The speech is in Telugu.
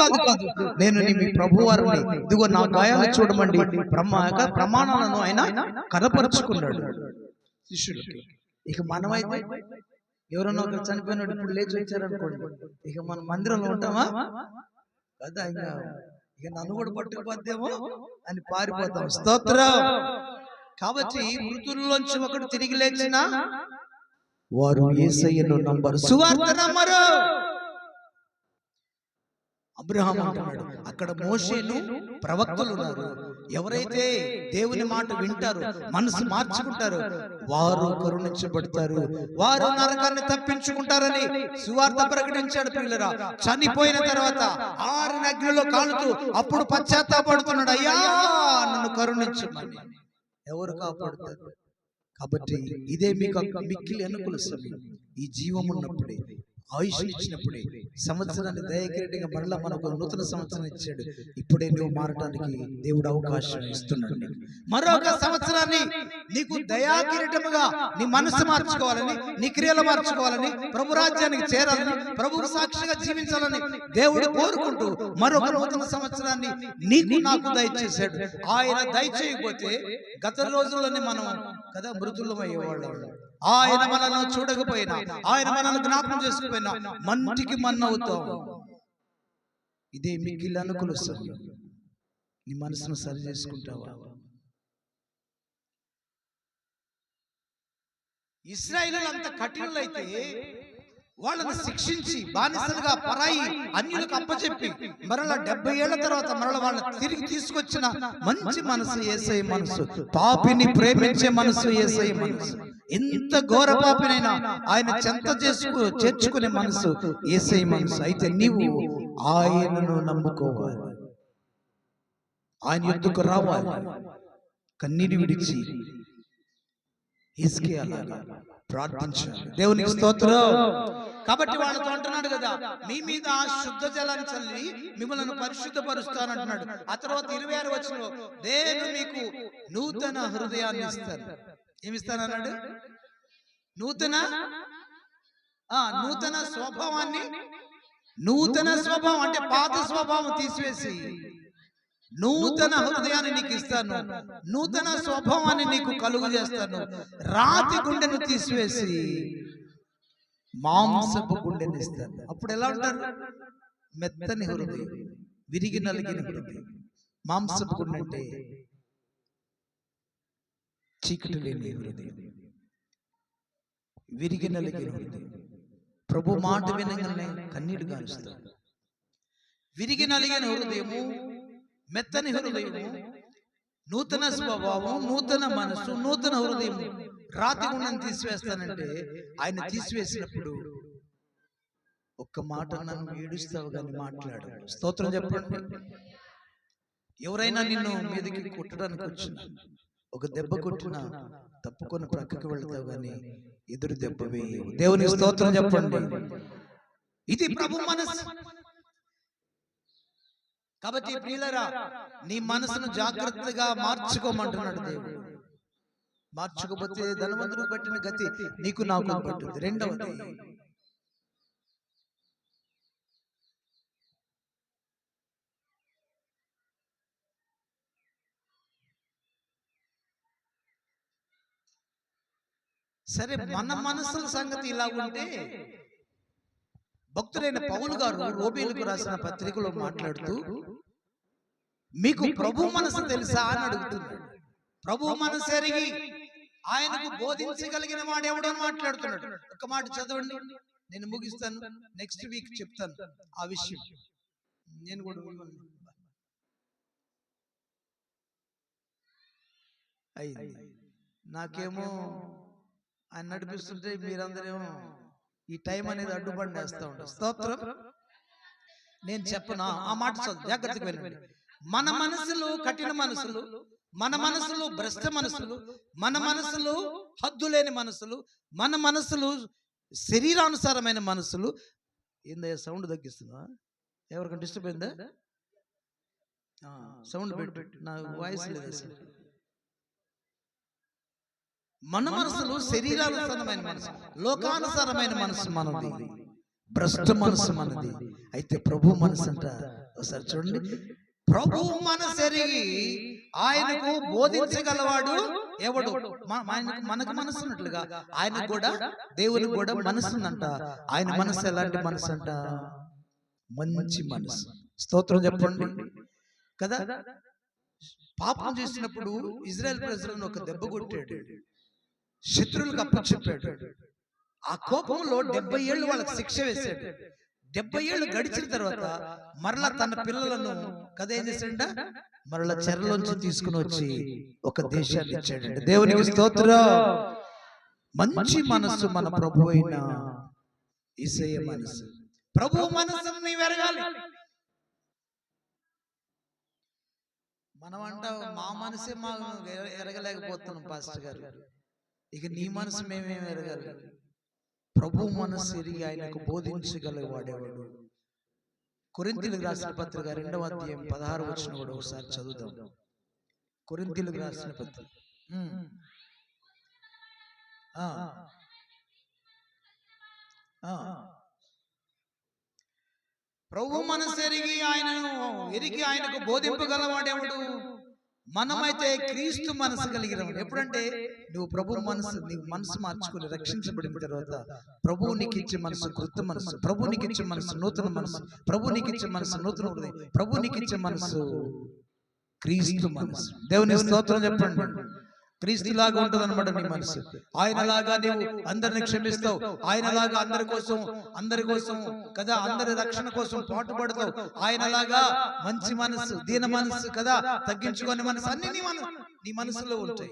కాదు కాదు కాదు నేను నీ మీ ప్రభు వారిని ఇదిగో నా గాయాలు చూడమండి. ప్రమా ప్రమాణాలను ఆయన కనపరుచుకున్నాడు. శిష్యులకి. ఇక మనమైతే ఎవరన్నా ఒకరు చనిపోయినాడు ఇప్పుడు లేచి వచ్చారనుకోండి. ఇక మన మందిరంలో ఉంటామా? కదా ఇంకా ఇక నన్ను కూడా పట్టుకుపోద్దేమో అని పారిపోతాం. స్తోత్రం. కాబట్టి మృతుల్లోంచి ఒకడు తిరిగి లేచిన వారు ఏసయ్యను నంబరు. సువార్త నమ్మరు అబ్రహాం అంటున్నాడు. అక్కడ మోషేను ప్రవక్తలు ఉన్నారు ఎవరైతే దేవుని మాట వింటారు మనసు మార్చుకుంటారు వారు కరుణించబడతారు. వారు నరకాన్ని తప్పించుకుంటారని సువార్త ప్రకటించాడు పిల్లరా చనిపోయిన తర్వాత ఆరు అగ్నిలో కాలుతూ అప్పుడు పశ్చాత్తాపడుతున్నాడు. అయ్యా నన్ను కరుణించమని. ఎవరు కాపాడుతారు? కాబట్టి ఇదే మీకు మిక్కిలి అనుకూల సమయం. ఈ జీవం ఉన్నప్పుడే ఆయుష్ ఇచ్చినప్పుడే సంవత్సరాన్ని దయకిరీటంగా మరలా మనకు నూతన సంవత్సరం ఇచ్చాడు. ఇప్పుడే నువ్వు మారటానికి దేవుడు అవకాశం ఇస్తున్నాడు. మరొక సంవత్సరాన్ని నీకు దయాకిరీటముగా నీ మనసు మార్చుకోవాలని నీ క్రియలు మార్చుకోవాలని ప్రభు రాజ్యానికి చేరాలని ప్రభువు సాక్షిగా జీవించాలని దేవుడు కోరుకుంటూ మరొక నూతన సంవత్సరాన్ని నీకు నాకు దయచేశాడు. ఆయన దయచేయకపోతే గత రోజుల్లోనే మనం కదా మృతులం అయ్యేవాళ్ళం ఆయన మనల్ని చూడకపోయినా ఆయన మనల్ని జ్ఞాపకం చేసుకుపోయినా మంటికి మన్నవుతాం ఇదే మిగిలిన అనుకూల సమయం నీ మనసును సరి చేసుకుంటావా? ఇస్రాయిల్ అంత కఠినులైతే వాళ్ళని శిక్షించి బానిసలుగా పరాయి అన్యులకు అప్పచెప్పి మరలా డెబ్బై ఏళ్ళ తర్వాత మరల వాళ్ళని తిరిగి తీసుకొచ్చిన మంచి మనసు ఏసై మనసు. పాపిని ప్రేమించే మనసు ఏసై మనసు. ఎంత ఘోర పాపినైనా ఆయన చెంత చేసుకు చేర్చుకునే మనసు ఏసై మనసు. అయితే నీవు ఆయనను నమ్ముకోవాలి. ఆయన యుద్ధకు రావాలి. కన్నీరు విడిచి ప్రార్థించాలి దేవునికి స్తోత్రం. కాబట్టి వాళ్ళతో అంటున్నాడు కదా మీ మీద ఆ శుద్ధ జలాన్ని చల్లి మిమ్మల్ని పరిశుద్ధపరుస్తానంటున్నాడు ఆ తర్వాత ఇరవై ఆరు వచ్చిన నేను మీకు నూతన హృదయాన్ని ఇస్తాను ఏమిస్తానన్నాడు నూతన ఆ నూతన స్వభావాన్ని నూతన స్వభావం అంటే పాత స్వభావం తీసివేసి నూతన హృదయాన్ని నీకు ఇస్తాను నూతన స్వభావాన్ని నీకు కలుగు చేస్తాను. రాతి గుండెను తీసివేసి మాంసపు గుండెని ఇస్తాను. అప్పుడు ఎలా ఉంటారు? మెత్తని హృదయం. విరిగి నలిగిన హృదయం. మాంసపు గుండె అంటే చీకటి లేని హృదయం. విరిగి నలిగిన హృదయం. ప్రభు మాట వినగానే కన్నీరు గారుస్తాడు విరిగి నలిగిన హృదయము మెత్తని హృదయము నూతన స్వభావం నూతన మనసు నూతన హృదయం రాతి గుండెని తీసివేస్తానంటే ఆయన తీసివేసినప్పుడు ఒక్క మాట నన్ను ఏడుస్తావు కానీ మాట్లాడు స్తోత్రం చెప్పండి. ఎవరైనా నిన్ను మీదకి కొట్టడానికి వచ్చిన ఒక దెబ్బ కొట్టినా తప్పుకొని ప్రక్కకి వెళ్తావు కానీ ఎదురు దెబ్బ వేయవు. దేవుని స్తోత్రం చెప్పండి. ఇది ప్రభు మనసు కాబట్టి ప్రియులరా నీ మనసును జాగ్రత్తగా మార్చుకోమంటున్నాడు దేవుడు. మార్చుకోపోతే ధనవంతుడు పట్టిన గతి నీకు నాకు పట్టింది. రెండవది. సరే మన మనసుల సంగతి ఇలా ఉంటే భక్తుడైన పౌలు గారు రోబేలుకు రాసిన పత్రికలో మాట్లాడుతూ మీకు ప్రభు మనసు తెలుసా? అని అడుగుతున్నాడు. ప్రభు మనసు ఎరిగి ఆయనకు బోధించగలిగిన వాడు ఎవడో అని మాట్లాడుతున్నాడు. ఒక మాట చదవండి. నేను ముగిస్తాను. నెక్స్ట్ వీక్ చెప్తాను ఆ విషయం. నేను కూడా అయింది. నాకేమో ఆయన నడిపిస్తుంటే మీరందరేమో ఈ టైం అనేది అడ్డుబండి వేస్తూ ఉంటారు స్తోత్రం? నేను చెప్పను? ఆ మాట జాగ్రత్తగా వినండి. మన మనసులు కఠిన మనసులు మన మనసులు భ్రష్ట మనసులు మన మనసులు హద్దు లేని మనసులు మన మనసులు శరీరానుసారమైన మనసులు. ఏందయ్యా సౌండ్ తగ్గిస్తుందా? ఎవరికైనా డిస్టర్బ్ అయిందా? సౌండ్ పెట్టు. నా వాయిస్ లేదు. మన మనసులు శరీరానుసారమైన మనసు లోకానుసారమైన మనసు మనది భ్రష్ట మనసు మనది అయితే ప్రభు మనసు అంట ఒకసారి చూడండి. ప్రభు మనసు ఎరిగి ఆయనకు బోధించగలవాడు ఎవడు? మనకు మనసు ఉన్నట్లుగా. ఆయన కూడా దేవునికి కూడా మనసు ఉందంట. ఆయన మనసు ఎలాంటి మనసు అంట? మంచి మనసు. స్తోత్రం చెప్పండి. కదా? పాపం చేసినప్పుడు ఇజ్రాయెల్ ప్రజలను ఒక దెబ్బ కొట్టాడు. శత్రువులకు అప్పచెప్పాడు ఆ కోపంలో డెబ్బై ఏళ్ళు వాళ్ళకి శిక్ష వేశాడు. డెబ్బై ఏళ్ళు గడిచిన తర్వాత మరలా తన పిల్లలను కథ ఏం చేశాడ మరలా చెరలోంచి తీసుకుని వచ్చి ఒక దేశాన్ని ఇచ్చాడండి దేవునికి స్తోత్రం. మంచి మనస్సు మన ప్రభు అయిన ఈసయ్య మనసు ప్రభు మనసు ఎరగాలి. మనం అంటాం మా మనసే మా ఎరగలేకపోతున్నాం పాస్టర్ గారు. ఇక నీ మనసు మేమేం ఎరగాలి? ప్రభు మనసు ఎరిగి ఆయనకు బోధించగల వాడేవాడు. కొరింతీలకు రాసిన పత్రిక రెండవ అధ్యాయం పదహారు వచ్చిన కూడా ఒకసారి చదువుదాం. కొరింతీలకు రాసిన పత్రిక. ఉమ్. ఆ. ఆ. ప్రభు మనసు ఎరిగి ఆయనను ఎరిగి ఆయనకు బోధింపగలవాడేవాడు? మనమైతే క్రీస్తు మనసు కలిగిన ఎప్పుడంటే నువ్వు ప్రభు మనసు నీ మనసు మార్చుకుని రక్షించబడిన తర్వాత ప్రభు నీకు ఇచ్చే మనసు కృత మనసు ప్రభు నీకు ఇచ్చే మనసు నూతన మనసు ప్రభు నీకు ఇచ్చే మనసు నూతన ప్రభు నీకు ఇచ్చే మనసు క్రీస్తు మనసు. దేవుని స్తోత్రం చెప్పండి. క్రీస్తు లాగా ఉంటుంది అనమాట నీ మనసు. ఆయన లాగా నీవు అందరిని క్షమిస్తావు. ఆయన లాగా అందరి కోసం అందరి కోసం కదా అందరి రక్షణ కోసం పాటుపడతావు ఆయన లాగా మంచి మనసు దీన మనసు కదా తగ్గించుకొని మనసు అన్ని నీ మన నీ మనసులో ఉంటాయి.